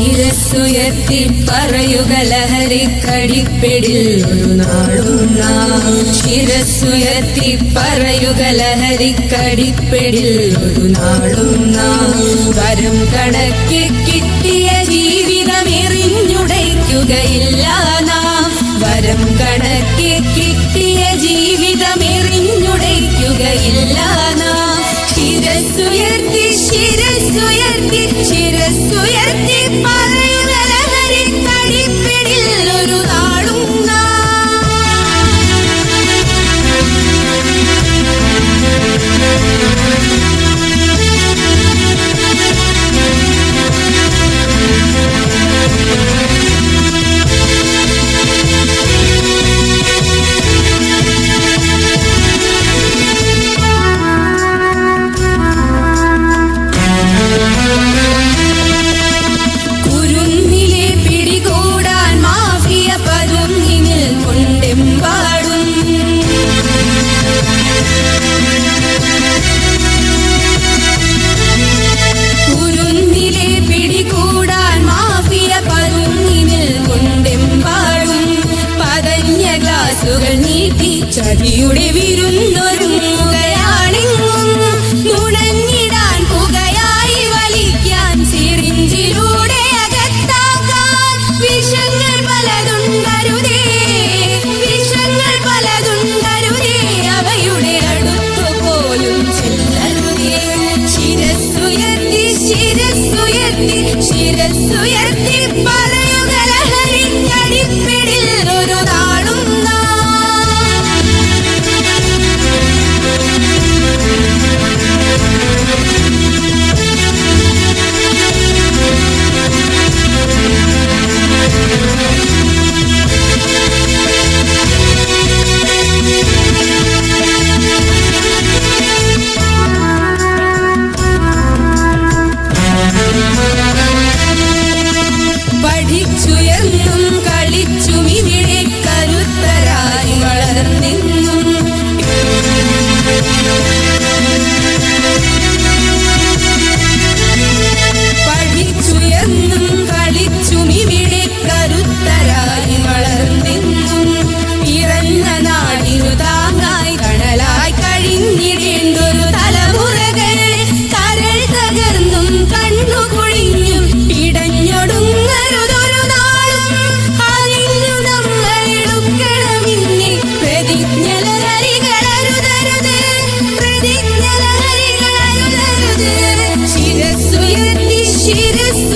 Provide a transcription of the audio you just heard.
ശിരസ്സുയർത്തി പറയുക ലഹരിക്കടിപ്പിടിൽ ഒരു നാളും പറയുക ലഹരിക്കടിപ്പിടിൽ ഒരു നാളും നാം വരും കണക്ക് കിട്ടിയ ജീവിതം എറിഞ്ഞുടയ്ക്കുകയില്ല നാം. വരം കണക്ക് കിട്ടിയ ജീവിതം എറിഞ്ഞുടയ്ക്കുകയില്ല നാം. ശിരസുയർത്തി ശിരസുയർത്തി ശിരസ്സുയർത്തി ചതിയുടെ വിരുന്നൊരുങ്ങുകയാണെങ്ങും നുണഞ്ഞിടാൻ പുകയായി വലിക്കാൻ സിറിഞ്ചിലൂടെ അകത്താക്കാൻ പോലും ശിരസ്സുയർത്തി ശിരസ്സുയർത്തി she is.